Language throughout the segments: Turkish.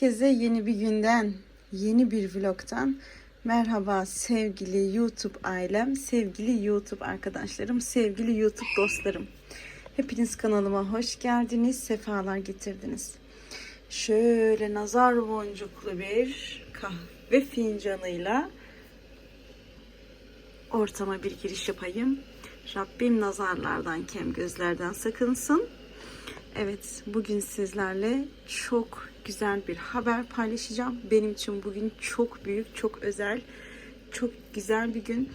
Herkese yeni bir günden, yeni bir vlogtan merhaba sevgili YouTube ailem, sevgili YouTube arkadaşlarım, sevgili YouTube dostlarım. Hepiniz kanalıma hoş geldiniz, sefalar getirdiniz. Şöyle nazar boncuklu bir kahve fincanıyla ortama bir giriş yapayım. Rabbim nazarlardan, kem gözlerden sakınsın. Evet, bugün sizlerle çok güzel bir haber paylaşacağım. Benim için bugün çok büyük, çok özel, çok güzel bir gün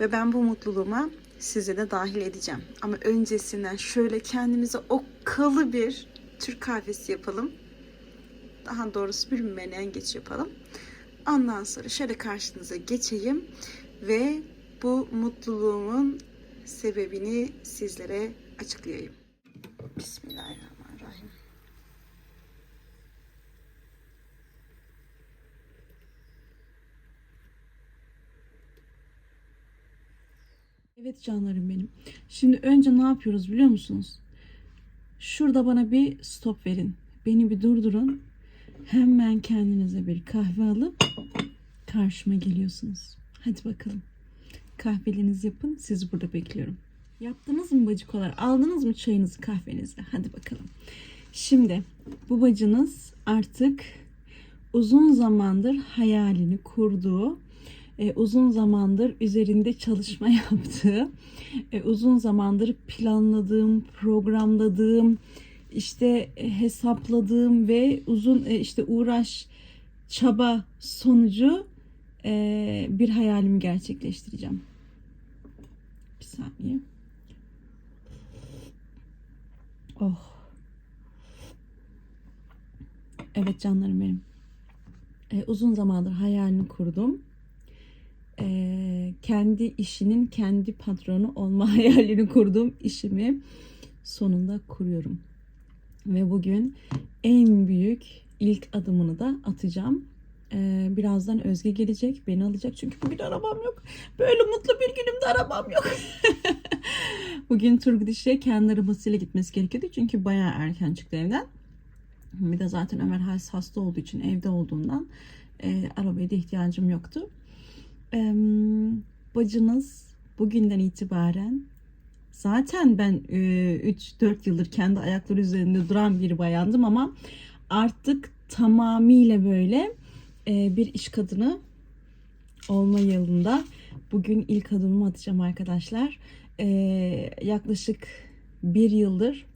ve ben bu mutluluğuma sizi de dahil edeceğim. Ama öncesinden şöyle kendimize okkalı bir Türk kahvesi yapalım. Daha doğrusu bir menengeç yapalım. Ondan sonra şöyle karşınıza geçeyim ve bu mutluluğumun sebebini sizlere açıklayayım. Bismillahirrahmanirrahim. Evet canlarım benim. Şimdi önce ne yapıyoruz biliyor musunuz? Şurada bana bir stop verin. Beni bir durdurun. Hemen kendinize bir kahve alıp karşıma geliyorsunuz. Hadi bakalım. Kahvelerinizi yapın. Sizi burada bekliyorum. Yaptınız mı bacıkolar? Aldınız mı çayınızı kahvenizi? Hadi bakalım. Şimdi bu bacınız artık uzun zamandır hayalini kurduğu, e, uzun zamandır üzerinde çalışma yaptığı, e, uzun zamandır planladığım, programladığım, işte e, hesapladığım ve uzun e, işte uğraş, çaba sonucu e, bir hayalimi gerçekleştireceğim. Bir saniye. Oh. Evet canlarım benim. Ee, uzun zamandır hayalini kurdum. Ee, kendi işinin kendi patronu olma hayalini kurduğum işimi sonunda kuruyorum. Ve bugün en büyük ilk adımını da atacağım. Ee, birazdan Özge gelecek, beni alacak. Çünkü bugün arabam yok. Böyle mutlu bir günümde arabam yok. bugün Turgut İş'e kendi arabasıyla gitmesi gerekiyordu. Çünkü bayağı erken çıktı evden. Bir de zaten Ömer Halis hasta olduğu için evde olduğundan e, arabaya da ihtiyacım yoktu. E, bacınız bugünden itibaren zaten ben e, 3-4 yıldır kendi ayakları üzerinde duran bir bayandım ama artık tamamıyla böyle e, bir iş kadını olma yolunda bugün ilk adımımı atacağım arkadaşlar. E, yaklaşık bir yıldır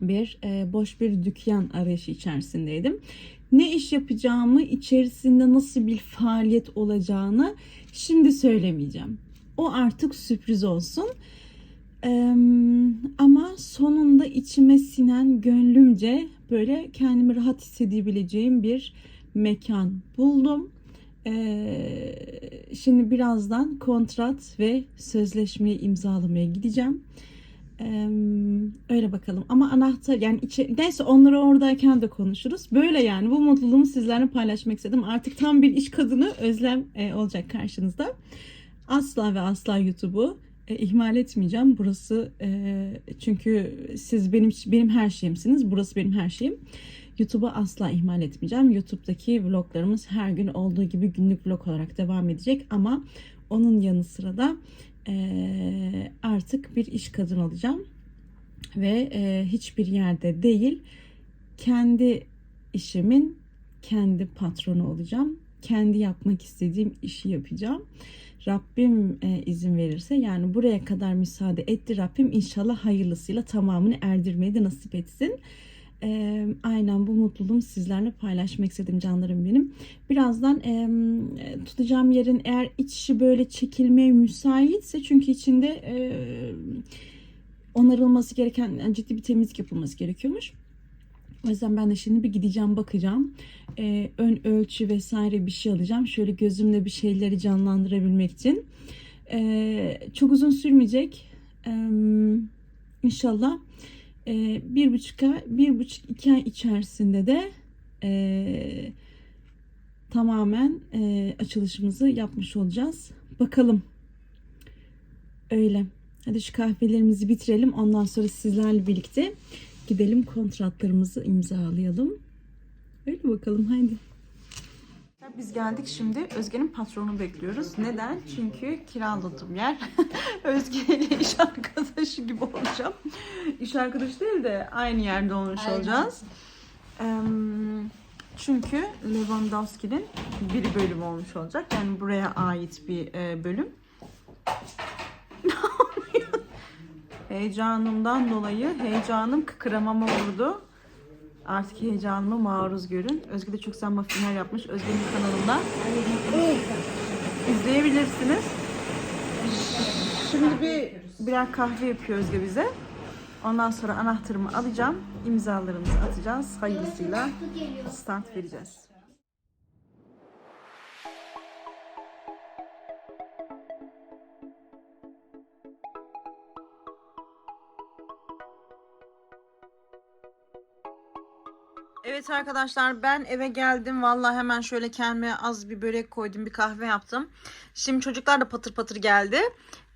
bir e, boş bir dükkan arayışı içerisindeydim. Ne iş yapacağımı, içerisinde nasıl bir faaliyet olacağını şimdi söylemeyeceğim. O artık sürpriz olsun. Ee, ama sonunda içime sinen gönlümce böyle kendimi rahat hissedebileceğim bir mekan buldum. Ee, şimdi birazdan kontrat ve sözleşmeyi imzalamaya gideceğim. Öyle bakalım. Ama anahtar yani içe, neyse onları oradayken de konuşuruz. Böyle yani bu mutluluğumu sizlerle paylaşmak istedim. Artık tam bir iş kadını Özlem e, olacak karşınızda. Asla ve asla YouTube'u e, ihmal etmeyeceğim. Burası e, çünkü siz benim benim her şeyimsiniz. Burası benim her şeyim. YouTube'u asla ihmal etmeyeceğim. YouTube'daki vloglarımız her gün olduğu gibi günlük vlog olarak devam edecek ama onun yanı sıra da artık bir iş kadın olacağım ve hiçbir yerde değil kendi işimin kendi patronu olacağım. Kendi yapmak istediğim işi yapacağım. Rabbim izin verirse yani buraya kadar müsaade etti Rabbim inşallah hayırlısıyla tamamını erdirmeyi de nasip etsin. E, aynen bu mutluluğumu sizlerle paylaşmak istedim canlarım benim. Birazdan e, tutacağım yerin eğer içi böyle çekilmeye müsaitse çünkü içinde e, onarılması gereken yani ciddi bir temizlik yapılması gerekiyormuş. O yüzden ben de şimdi bir gideceğim bakacağım. Ee, ön ölçü vesaire bir şey alacağım. Şöyle gözümle bir şeyleri canlandırabilmek için. Ee, çok uzun sürmeyecek. Ee, inşallah e, bir buçuk ay, bir buçuk iki ay içerisinde de e, tamamen e, açılışımızı yapmış olacağız. Bakalım. Öyle. Hadi şu kahvelerimizi bitirelim. Ondan sonra sizlerle birlikte gidelim kontratlarımızı imzalayalım. Öyle bakalım haydi. Biz geldik şimdi. Özge'nin patronu bekliyoruz. Neden? Çünkü kiraladığım yer. Özge ile iş arkadaşı gibi olacağım. İş arkadaşı değil de aynı yerde olmuş Aynen. olacağız. Eee, çünkü Lewandowski'nin bir bölüm olmuş olacak. Yani buraya ait bir e, bölüm. Heyecanımdan dolayı heyecanım kıkıramama vurdu. Artık heyecanıma maruz görün. Özge de çok güzel muffinler yapmış. Özge'nin kanalında izleyebilirsiniz. Şimdi bir birer kahve yapıyor Özge bize. Ondan sonra anahtarımı alacağım. imzalarımızı atacağız. Hayırlısıyla start vereceğiz. Evet arkadaşlar ben eve geldim. Vallahi hemen şöyle kendime az bir börek koydum. Bir kahve yaptım. Şimdi çocuklar da patır patır geldi.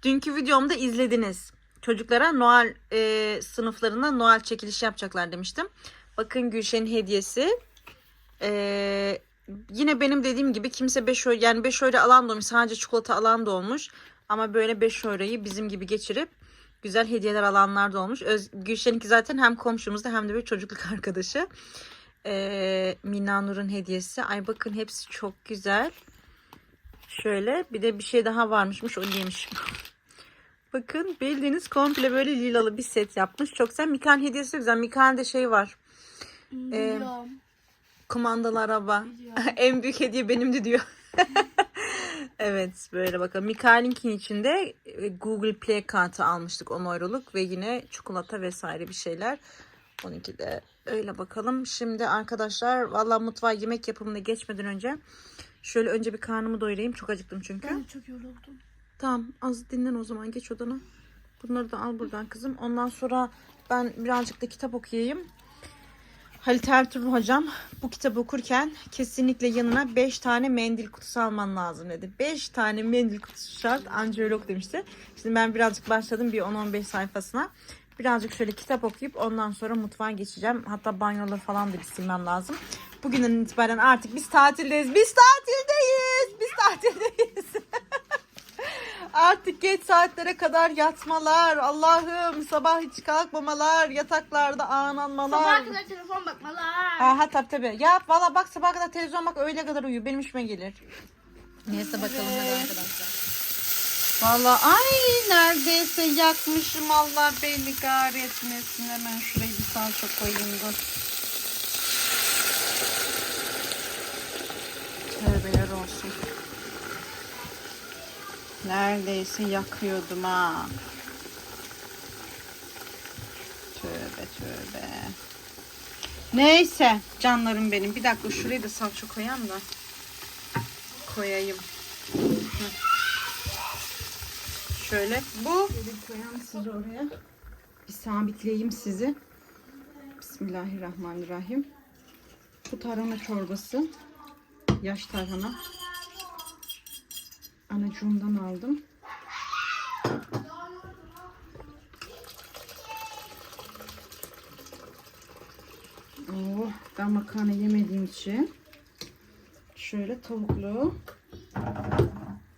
Dünkü videomda izlediniz. Çocuklara Noel e, sınıflarında Noel çekilişi yapacaklar demiştim. Bakın Gülşen'in hediyesi. E, yine benim dediğim gibi kimse 5 euro yani 5 euro alan da olmuş. Sadece çikolata alan da olmuş. Ama böyle 5 euroyu bizim gibi geçirip güzel hediyeler alanlar da olmuş. Öz, Gülşen'inki zaten hem komşumuzda hem de bir çocukluk arkadaşı. Ee, Mina Nur'un hediyesi. Ay bakın hepsi çok güzel. Şöyle bir de bir şey daha varmışmış. Onu yemişim. bakın bildiğiniz komple böyle lilalı bir set yapmış. Çok güzel. Mikael hediyesi güzel. Mikael'de şey var. Biliyorum. Kumandalı araba. En büyük hediye benimdi diyor. evet böyle bakalım. Mikael'inkinin içinde e, Google Play kartı almıştık 10 euroluk ve yine çikolata vesaire bir şeyler. 12 de öyle bakalım. Şimdi arkadaşlar valla mutfağa yemek yapımına geçmeden önce şöyle önce bir karnımı doyurayım. Çok acıktım çünkü. Ben çok yoruldum. Tamam az dinlen o zaman geç odana. Bunları da al buradan kızım. Ondan sonra ben birazcık da kitap okuyayım. Halit Ertuğrul hocam bu kitabı okurken kesinlikle yanına 5 tane mendil kutusu alman lazım dedi. 5 tane mendil kutusu şart anca öyle demişti. Şimdi ben birazcık başladım bir 10-15 sayfasına. Birazcık şöyle kitap okuyup ondan sonra mutfağa geçeceğim. Hatta banyoları falan da bir silmem lazım. Bugünden itibaren artık biz tatildeyiz. Biz tatildeyiz. Biz tatildeyiz. Artık geç saatlere kadar yatmalar, Allah'ım sabah hiç kalkmamalar, yataklarda ağlanmalar. Sabaha kadar telefon bakmalar. Ha, ha tabii tabii. Yap valla bak sabah kadar televizyon bak öyle kadar uyu. Benim işime gelir. Neyse bakalım hadi arkadaşlar. Valla ay neredeyse yakmışım Allah beni kahretmesin. Hemen şurayı bir salça koyayım dur. Tövbeler olsun. Neredeyse yakıyordum ha. Tövbe tövbe. Neyse canlarım benim. Bir dakika şurayı da salça koyayım da. Koyayım. Hı. Şöyle bu. Sizi oraya. Bir sabitleyeyim sizi. Bismillahirrahmanirrahim. Bu tarhana çorbası. Yaş tarhana. Anacığımdan aldım. Oh, ben makarna yemediğim için şöyle tavuklu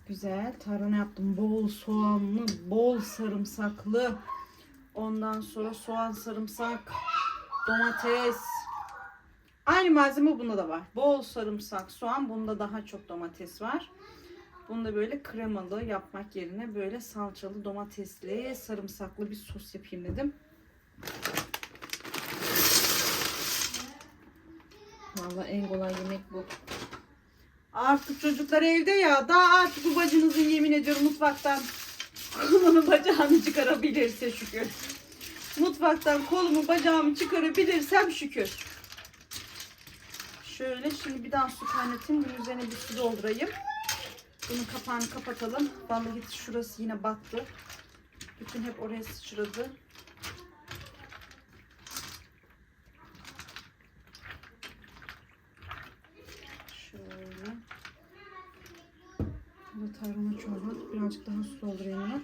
güzel tarhana yaptım. Bol soğanlı, bol sarımsaklı. Ondan sonra soğan, sarımsak, domates. Aynı malzeme bunda da var. Bol sarımsak, soğan. Bunda daha çok domates var. Bunda böyle kremalı yapmak yerine böyle salçalı, domatesli, sarımsaklı bir sos yapayım dedim. Vallahi en kolay yemek bu. Artık çocuklar evde ya. Daha artık bu bacınızın yemin ediyorum mutfaktan kolunu bacağını çıkarabilirse şükür. Mutfaktan kolumu bacağımı çıkarabilirsem şükür. Şöyle şimdi bir daha su kaynatayım. Bunun üzerine bir su doldurayım. Bunun kapağını kapatalım. Vallahi şurası yine battı. Bütün hep oraya sıçradı. Şöyle. Bu da tarhana çorba. Birazcık daha su doldurayım ona.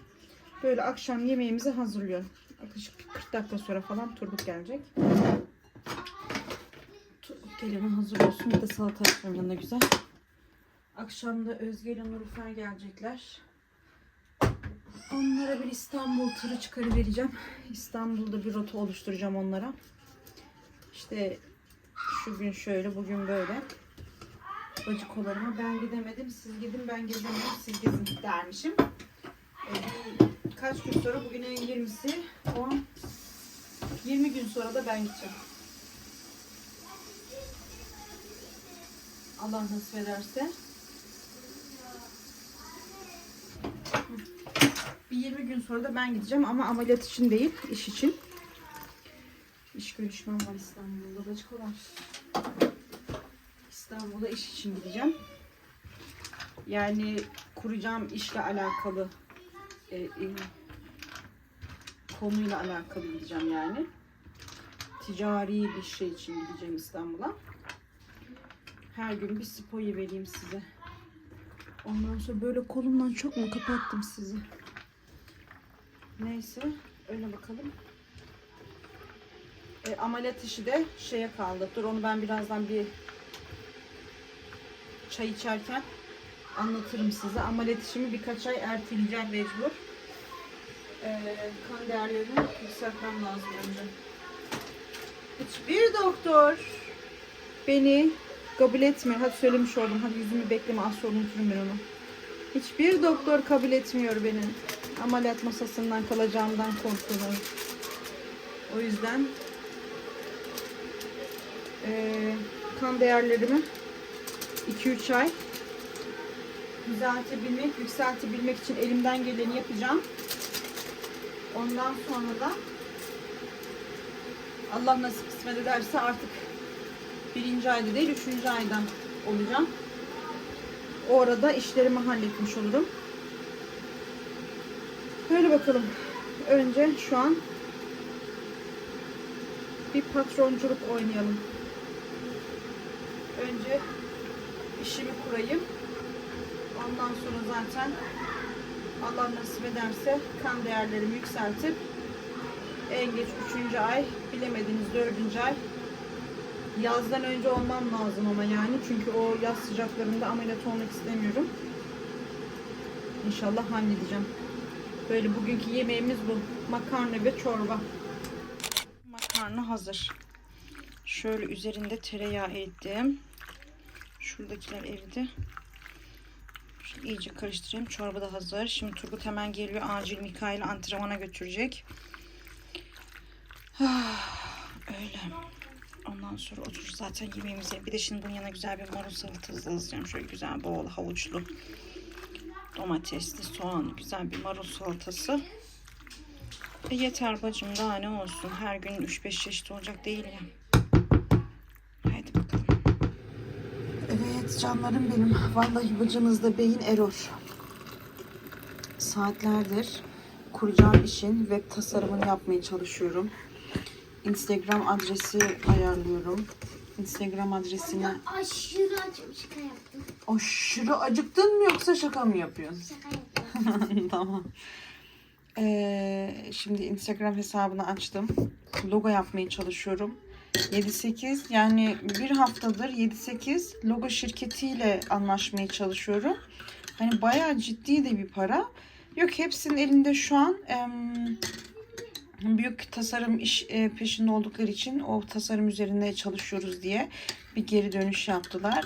Böyle akşam yemeğimizi hazırlıyorum. Yaklaşık 40 dakika sonra falan Turgut gelecek. Turgut Şeylerim hazır olsun. Bir de salata yapmam da güzel. Akşam da Özge ile Nurifer gelecekler. Onlara bir İstanbul turu çıkarıvereceğim. İstanbul'da bir rota oluşturacağım onlara. İşte şu gün şöyle, bugün böyle. Bacıkolarıma ben gidemedim, siz gidin ben gezemedim, siz gezin dermişim. Ee, kaç gün sonra, bugün en 20'si, 10, 20 gün sonra da ben gideceğim. Allah nasip ederse. Bir 20 gün sonra da ben gideceğim ama ameliyat için değil, iş için. İş görüşmem var İstanbul'da. Bacıkolar. İstanbul'a iş için gideceğim. Yani kuracağım işle alakalı e, e, konuyla alakalı gideceğim yani. Ticari bir şey için gideceğim İstanbul'a. Her gün bir spoyu vereyim size. Ondan sonra böyle kolumdan çok mu kapattım sizi? Neyse öyle bakalım. E, ameliyat işi de şeye kaldı. Dur onu ben birazdan bir çay içerken anlatırım size. Ameliyat işimi birkaç ay erteleyeceğim mecbur. E, kan değerlerini yükseltmem lazım önce. Hiçbir doktor beni kabul etmiyor. Hadi söylemiş oldum. Hadi yüzümü bekleme. Az sonra unuturum ben onu. Hiçbir doktor kabul etmiyor beni. Ameliyat masasından kalacağımdan korkuyorum. O yüzden eee, kan değerlerimi 2-3 ay düzeltebilmek, yükseltebilmek için elimden geleni yapacağım. Ondan sonra da Allah nasip kısmet ederse artık birinci ayda değil, üçüncü aydan olacağım. O arada işlerimi halletmiş olurum. Böyle bakalım. Önce şu an bir patronculuk oynayalım. Önce işimi kurayım. Ondan sonra zaten Allah nasip ederse kan değerlerimi yükseltip en geç 3. ay bilemediniz 4. ay yazdan önce olmam lazım ama yani çünkü o yaz sıcaklarında ameliyat olmak istemiyorum. İnşallah halledeceğim. Böyle bugünkü yemeğimiz bu. Makarna ve çorba. Makarna hazır. Şöyle üzerinde tereyağı ettim. Şuradakiler eridi. Şimdi iyice karıştırayım. Çorba da hazır. Şimdi Turgut hemen geliyor. Acil Mikail'i antrenmana götürecek. Ah, Öyle. Ondan sonra oturur zaten yemeğimizi. Bir de şimdi bunun yanına güzel bir marul salatası hazırlayacağım. Şöyle güzel bol havuçlu. Domatesli, soğanlı güzel bir marul salatası. E yeter bacım daha ne olsun. Her gün 3-5 çeşit olacak değil ya. Evet canlarım benim. Vallahi bacınızda beyin error. Saatlerdir kuracağım işin web tasarımını yapmaya çalışıyorum. Instagram adresi ayarlıyorum. Instagram adresine Aşırı acım şaka yaptım. aşırı acıktın mı yoksa şaka mı yapıyorsun? Şaka yaptım. tamam. Ee, şimdi Instagram hesabını açtım. Logo yapmaya çalışıyorum. 7-8 yani bir haftadır 7-8 logo şirketiyle anlaşmaya çalışıyorum. Hani bayağı ciddi de bir para. Yok hepsinin elinde şu an büyük tasarım iş e, peşinde oldukları için o tasarım üzerinde çalışıyoruz diye bir geri dönüş yaptılar.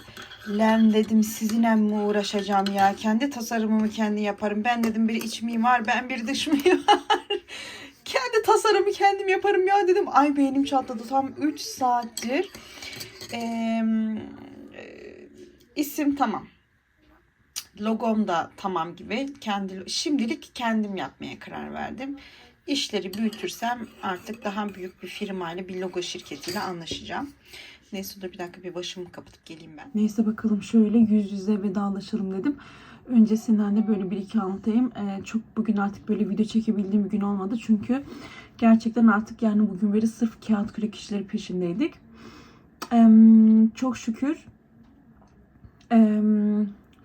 Len dedim sizinle mi uğraşacağım ya? Kendi tasarımımı kendi yaparım. Ben dedim bir iç mimar, ben bir dış mimar. kendi tasarımı kendim yaparım ya dedim. Ay beynim çatladı. Tam 3 saattir. Ee, isim tamam. Logom da tamam gibi. Kendi şimdilik kendim yapmaya karar verdim. İşleri büyütürsem artık daha büyük bir firmayla bir logo şirketiyle anlaşacağım. Neyse dur bir dakika bir başımı kapatıp geleyim ben. Neyse bakalım şöyle yüz yüze vedalaşırım dedim. Öncesinden de böyle bir iki anlatayım. Ee, çok bugün artık böyle video çekebildiğim bir gün olmadı. Çünkü gerçekten artık yani bugün beri sırf kağıt kürek işleri peşindeydik. Ee, çok şükür ee,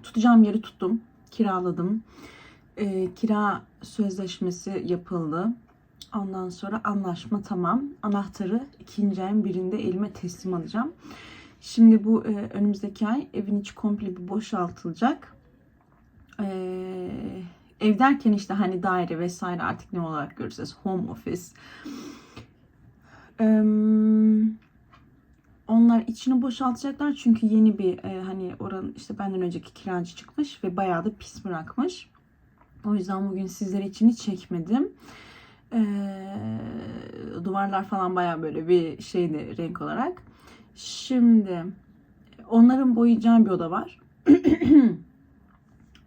tutacağım yeri tuttum. Kiraladım. Ee, kira sözleşmesi yapıldı. Ondan sonra anlaşma tamam. Anahtarı ikinci ayın birinde elime teslim alacağım. Şimdi bu e, önümüzdeki ay evin içi komple bir boşaltılacak. E, ev derken işte hani daire vesaire artık ne olarak göreceğiz. Home office. Onlar içini boşaltacaklar çünkü yeni bir e, hani oranın işte benden önceki kiracı çıkmış ve bayağı da pis bırakmış. O yüzden bugün sizlere içini çekmedim. Duvarlar falan bayağı böyle bir şeydi renk olarak. Şimdi onların boyayacağı bir oda var.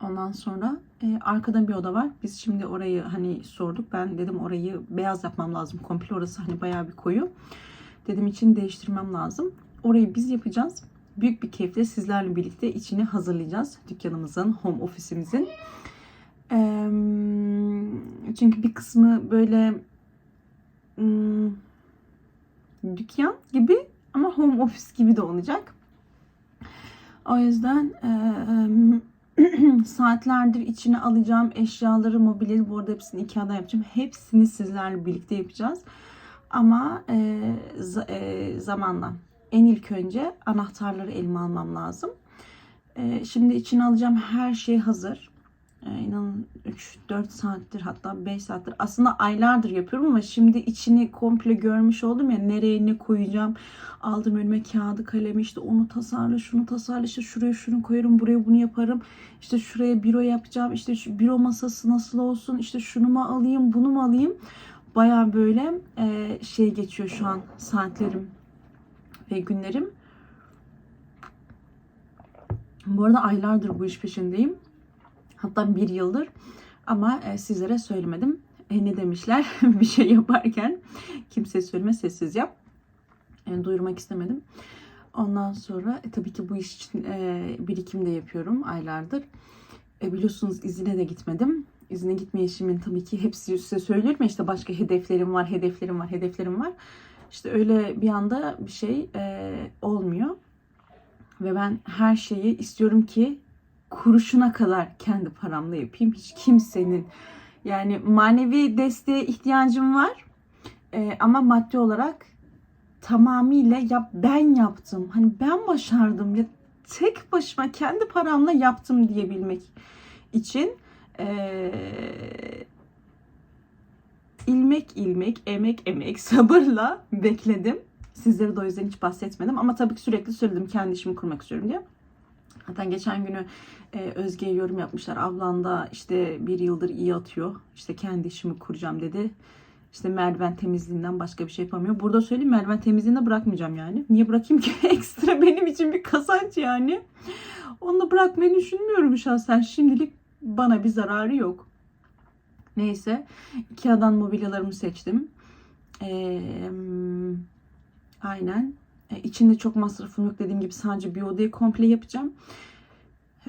Ondan sonra e, arkada bir oda var. Biz şimdi orayı hani sorduk. Ben dedim orayı beyaz yapmam lazım. Komple orası hani bayağı bir koyu. Dedim için değiştirmem lazım. Orayı biz yapacağız. Büyük bir keyifle sizlerle birlikte içini hazırlayacağız. Dükkanımızın, home ofisimizin. Eee, çünkü bir kısmı böyle hmm, dükkan gibi ama home office gibi de olacak. O yüzden eee, saatlerdir içine alacağım eşyaları, mobilyayı bu arada hepsini Ikea'da yapacağım. Hepsini sizlerle birlikte yapacağız. Ama za- eee, zamanla. En ilk önce anahtarları elime almam lazım. Eee, şimdi içine alacağım her şey hazır. Ee, inanın 3-4 saattir hatta 5 saattir. Aslında aylardır yapıyorum ama şimdi içini komple görmüş oldum ya nereye ne koyacağım. Aldım önüme kağıdı kalemi işte onu tasarla şunu tasarla işte şuraya şunu koyarım buraya bunu yaparım. İşte şuraya büro yapacağım işte şu büro masası nasıl olsun işte şunu mu alayım bunu mu alayım? Baya böyle e, şey geçiyor şu an saatlerim ve günlerim. Bu arada aylardır bu iş peşindeyim Hatta bir yıldır ama e, sizlere söylemedim. E, ne demişler bir şey yaparken kimseye söyleme sessiz yap. E, duyurmak istemedim. Ondan sonra e, tabii ki bu iş için e, birikim de yapıyorum aylardır. E, biliyorsunuz izine de gitmedim. İzine gitme işimin tabii ki hepsi size söylüyorum ya işte başka hedeflerim var, hedeflerim var, hedeflerim var. İşte öyle bir anda bir şey e, olmuyor. Ve ben her şeyi istiyorum ki kuruşuna kadar kendi paramla yapayım. Hiç kimsenin yani manevi desteğe ihtiyacım var. Ee, ama maddi olarak tamamıyla ya ben yaptım. Hani ben başardım ya tek başıma kendi paramla yaptım diyebilmek için ee, ilmek ilmek, emek emek, sabırla bekledim. Sizlere de o yüzden hiç bahsetmedim. Ama tabii ki sürekli söyledim kendi işimi kurmak istiyorum diye. Hatta geçen günü e, Özge'ye yorum yapmışlar. Ablan da işte bir yıldır iyi atıyor. İşte kendi işimi kuracağım dedi. İşte merdiven temizliğinden başka bir şey yapamıyor. Burada söyleyeyim merdiven temizliğini de bırakmayacağım yani. Niye bırakayım ki? Ekstra benim için bir kazanç yani. Onu da bırakmayı düşünmüyorum şahsen. Şimdilik bana bir zararı yok. Neyse. Ikea'dan mobilyalarımı seçtim. Ee, aynen. E, içinde çok masrafım yok dediğim gibi sadece bir odayı komple yapacağım.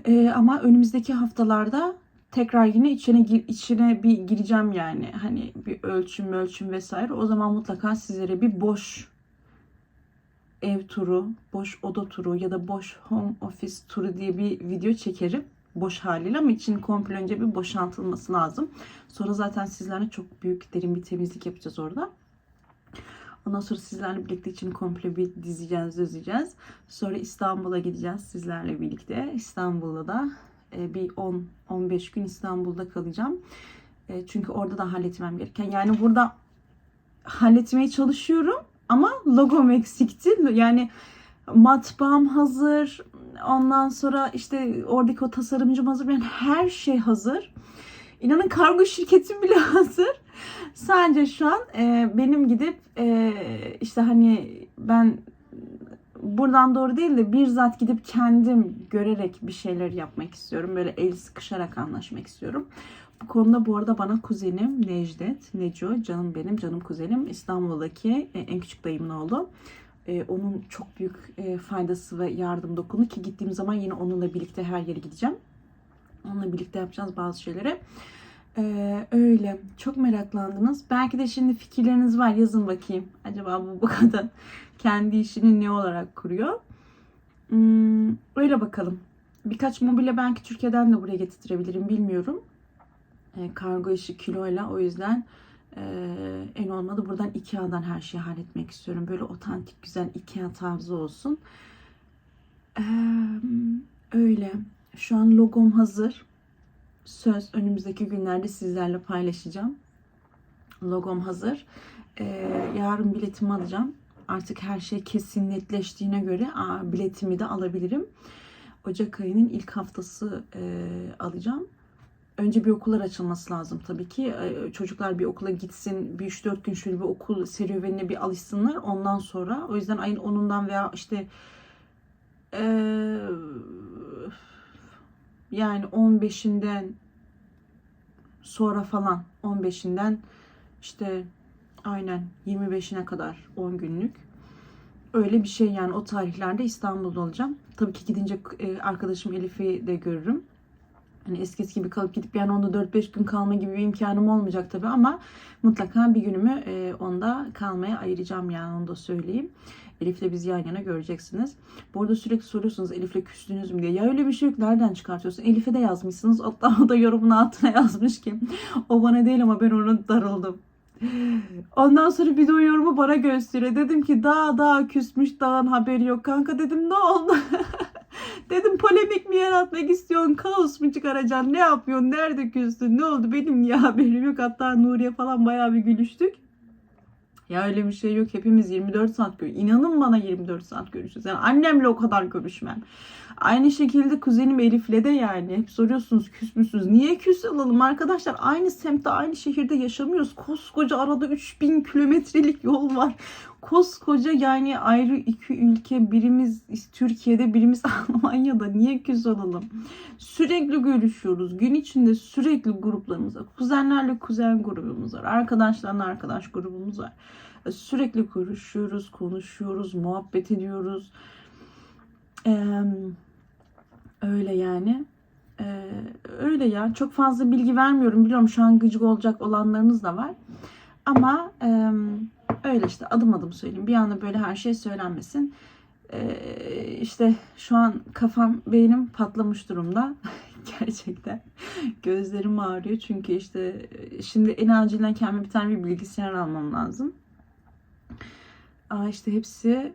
E, ama önümüzdeki haftalarda tekrar yine içine içine bir gireceğim yani. Hani bir ölçüm ölçüm vesaire. O zaman mutlaka sizlere bir boş ev turu, boş oda turu ya da boş home office turu diye bir video çekerim. Boş haliyle ama için komple önce bir boşaltılması lazım. Sonra zaten sizlerle çok büyük derin bir temizlik yapacağız orada. Ondan sonra sizlerle birlikte için komple bir dizeceğiz, düzeceğiz. Sonra İstanbul'a gideceğiz sizlerle birlikte. İstanbul'da da e, bir 10-15 gün İstanbul'da kalacağım. E, Çünkü orada da halletmem gereken. Yani burada halletmeye çalışıyorum ama logom eksikti. Yani matbaam hazır. Ondan sonra işte oradaki o tasarımcım hazır. Yani her şey hazır. İnanın kargo şirketim bile hazır. Sadece şu an e, benim gidip e, işte hani ben buradan doğru değil de bir zat gidip kendim görerek bir şeyler yapmak istiyorum. Böyle el sıkışarak anlaşmak istiyorum. Bu konuda bu arada bana kuzenim Necdet, Neco, canım benim, canım kuzenim İstanbul'daki e, en küçük dayımın oğlu. E, onun çok büyük e, faydası ve yardım dokundu ki gittiğim zaman yine onunla birlikte her yere gideceğim. Onunla birlikte yapacağız bazı şeyleri. Ee, öyle. Çok meraklandınız. Belki de şimdi fikirleriniz var. Yazın bakayım. Acaba bu bu kadın kendi işini ne olarak kuruyor? Hmm, öyle bakalım. Birkaç mobilya belki Türkiye'den de buraya getirtirebilirim. Bilmiyorum. Ee, kargo işi kiloyla. O yüzden e, en olmadı buradan Ikea'dan her şeyi halletmek istiyorum. Böyle otantik güzel Ikea tarzı olsun. Ee, öyle. Şu an logom hazır. Söz önümüzdeki günlerde sizlerle paylaşacağım. Logom hazır. Ee, yarın biletimi alacağım. Artık her şey kesin netleştiğine göre aa, biletimi de alabilirim. Ocak ayının ilk haftası e, alacağım. Önce bir okullar açılması lazım tabii ki. Ee, Çocuklar bir okula gitsin, bir 3-4 gün şöyle bir okul serüvenine bir alışsınlar. Ondan sonra o yüzden ayın 10'undan veya işte ee, yani 15'inden sonra falan 15'inden işte aynen 25'ine kadar 10 günlük. Öyle bir şey yani o tarihlerde İstanbul'da olacağım. Tabii ki gidince e, arkadaşım Elif'i de görürüm. Hani eskisi gibi kalıp gidip yani onda 4-5 gün kalma gibi bir imkanım olmayacak tabii ama mutlaka bir günümü e, onda kalmaya ayıracağım yani onu da söyleyeyim. Elif'le biz yan yana göreceksiniz. Bu arada sürekli soruyorsunuz Elif'le küstünüz mü diye. Ya öyle bir şey yok. Nereden çıkartıyorsun? Elif'e de yazmışsınız. Hatta o da yorumun altına yazmış ki o bana değil ama ben ona darıldım. Ondan sonra bir de o yorumu bana gösteriyor. Dedim ki daha daha küsmüş dağın haberi yok. Kanka dedim ne oldu? dedim polemik mi yaratmak istiyorsun? Kaos mu çıkaracaksın? Ne yapıyorsun? Nerede küstün? Ne oldu? Benim niye haberim yok? Hatta Nuriye falan bayağı bir gülüştük. Ya öyle bir şey yok. Hepimiz 24 saat görüşüyoruz. İnanın bana 24 saat görüşüyoruz. Yani annemle o kadar görüşmem. Aynı şekilde kuzenim Elif'le de yani. Hep soruyorsunuz küs müsünüz? Niye küs olalım arkadaşlar? Aynı semtte, aynı şehirde yaşamıyoruz. Koskoca arada 3000 kilometrelik yol var. Koskoca yani ayrı iki ülke. Birimiz Türkiye'de, birimiz Almanya'da. Niye küs olalım? Sürekli görüşüyoruz. Gün içinde sürekli gruplarımız var. Kuzenlerle kuzen grubumuz var. Arkadaşlarla arkadaş grubumuz var. Sürekli görüşüyoruz, konuşuyoruz, muhabbet ediyoruz. Ee, öyle yani. Ee, öyle ya. Çok fazla bilgi vermiyorum. Biliyorum şu an gıcık olacak olanlarınız da var. Ama e, öyle işte adım adım söyleyeyim. Bir anda böyle her şey söylenmesin. Ee, işte şu an kafam, beynim patlamış durumda. Gerçekten. Gözlerim ağrıyor. Çünkü işte şimdi en acilen kendime bir tane bir bilgisayar almam lazım. Aa işte hepsi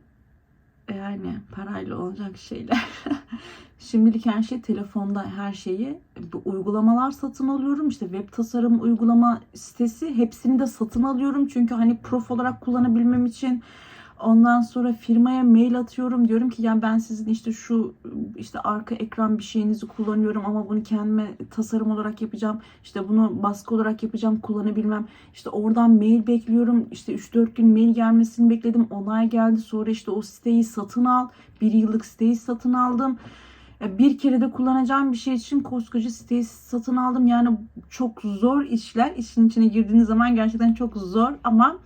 yani parayla olacak şeyler. Şimdilik her şey telefonda her şeyi uygulamalar satın alıyorum. İşte web tasarım uygulama sitesi hepsini de satın alıyorum. Çünkü hani prof olarak kullanabilmem için ondan sonra firmaya mail atıyorum. Diyorum ki yani ben sizin işte şu işte arka ekran bir şeyinizi kullanıyorum ama bunu kendime tasarım olarak yapacağım. İşte bunu baskı olarak yapacağım kullanabilmem. İşte oradan mail bekliyorum. İşte 3-4 gün mail gelmesini bekledim. Onay geldi. Sonra işte o siteyi satın al. Bir yıllık siteyi satın aldım. Bir kere de kullanacağım bir şey için koskoca siteyi satın aldım. Yani çok zor işler. İşin içine girdiğiniz zaman gerçekten çok zor ama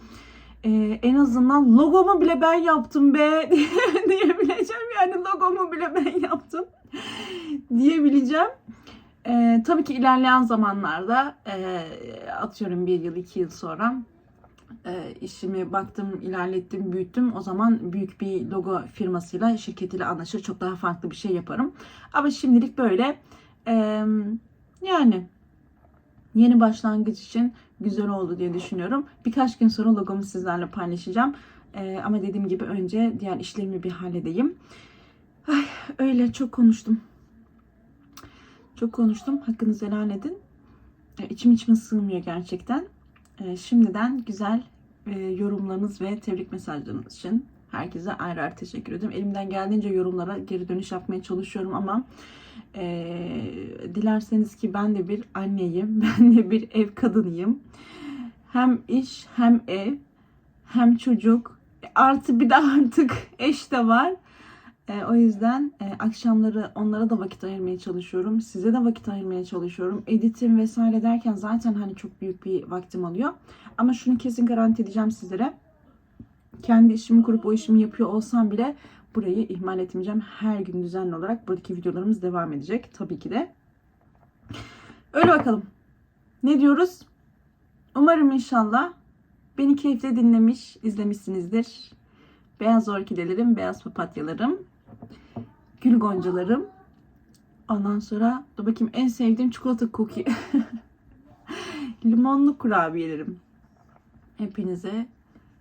e, en azından logomu bile ben yaptım be diyebileceğim. Yani logomu bile ben yaptım diyebileceğim. E, tabii ki ilerleyen zamanlarda e, atıyorum bir yıl iki yıl sonra e, işimi baktım, ilerlettim, büyüttüm. O zaman büyük bir logo firmasıyla, şirketiyle anlaşır. Çok daha farklı bir şey yaparım. Ama şimdilik böyle. E, yani yeni başlangıç için güzel oldu diye düşünüyorum. Birkaç gün sonra logomu sizlerle paylaşacağım. E, ama dediğim gibi önce diğer işlerimi bir halledeyim. Ay, öyle çok konuştum. Çok konuştum. Hakkınızı helal edin. E, içim içime sığmıyor gerçekten. E, şimdiden güzel e, yorumlarınız ve tebrik mesajlarınız için herkese ayrı ayrı teşekkür ediyorum. Elimden geldiğince yorumlara geri dönüş yapmaya çalışıyorum ama e, dilerseniz ki ben de bir anneyim, ben de bir ev kadınıyım. Hem iş hem ev hem çocuk artı bir de artık eş de var. E, o yüzden e, akşamları onlara da vakit ayırmaya çalışıyorum. Size de vakit ayırmaya çalışıyorum. Editim vesaire derken zaten hani çok büyük bir vaktim alıyor. Ama şunu kesin garanti edeceğim sizlere. Kendi işimi kurup o işimi yapıyor olsam bile burayı ihmal etmeyeceğim. Her gün düzenli olarak buradaki videolarımız devam edecek. Tabii ki de. Öyle bakalım. Ne diyoruz? Umarım inşallah beni keyifle dinlemiş, izlemişsinizdir. Beyaz orkidelerim, beyaz papatyalarım, gül goncalarım. Ondan sonra dur bakayım en sevdiğim çikolata cookie. Limonlu kurabiyelerim. Hepinize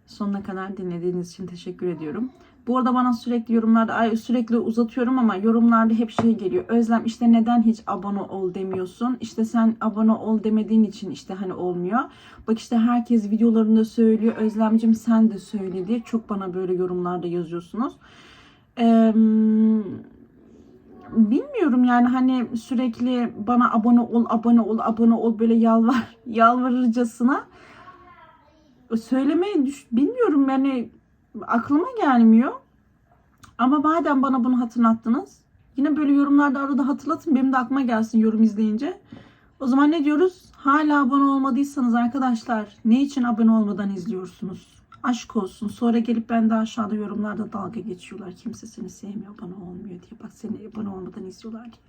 Sonuna kadar dinlediğiniz için teşekkür ediyorum. Bu arada bana sürekli yorumlarda ay sürekli uzatıyorum ama yorumlarda hep şey geliyor. Özlem işte neden hiç abone ol demiyorsun? İşte sen abone ol demediğin için işte hani olmuyor. Bak işte herkes videolarında söylüyor. Özlemcim sen de söyledi. Çok bana böyle yorumlarda yazıyorsunuz. Eee bilmiyorum yani hani sürekli bana abone ol, abone ol, abone ol böyle yalvar, yalvarırcasına söylemeyi düş, bilmiyorum yani aklıma gelmiyor. Ama madem bana bunu hatırlattınız, yine böyle yorumlarda arada hatırlatın benim de aklıma gelsin yorum izleyince. O zaman ne diyoruz? Hala abone olmadıysanız arkadaşlar ne için abone olmadan izliyorsunuz? Aşk olsun. Sonra gelip ben de aşağıda yorumlarda dalga geçiyorlar. Kimse seni sevmiyor, abone olmuyor diye. Bak seni abone olmadan izliyorlar diye.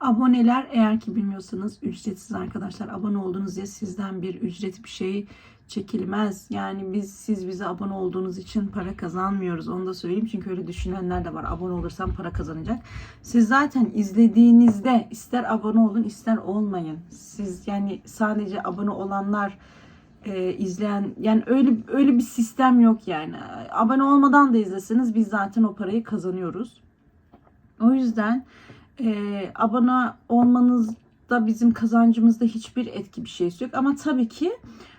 Aboneler eğer ki bilmiyorsanız ücretsiz arkadaşlar. Abone oldunuz diye sizden bir ücret bir şey çekilmez. Yani biz siz bize abone olduğunuz için para kazanmıyoruz. Onu da söyleyeyim çünkü öyle düşünenler de var. Abone olursan para kazanacak. Siz zaten izlediğinizde ister abone olun ister olmayın. Siz yani sadece abone olanlar e, izleyen yani öyle öyle bir sistem yok yani. Abone olmadan da izleseniz biz zaten o parayı kazanıyoruz. O yüzden e, abone olmanızda bizim kazancımızda hiçbir etki bir şey yok. Ama tabii ki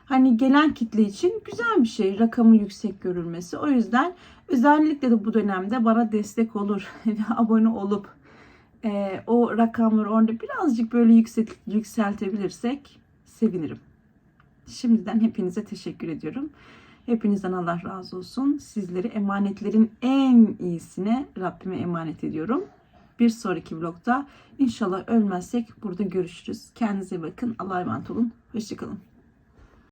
hani gelen kitle için güzel bir şey rakamı yüksek görülmesi. O yüzden özellikle de bu dönemde bana destek olur abone olup e, o rakamları orada birazcık böyle yükselt, yükseltebilirsek sevinirim. Şimdiden hepinize teşekkür ediyorum. Hepinizden Allah razı olsun. Sizleri emanetlerin en iyisine Rabbime emanet ediyorum. Bir sonraki vlogda inşallah ölmezsek burada görüşürüz. Kendinize bakın. Allah'a emanet olun. Hoşçakalın.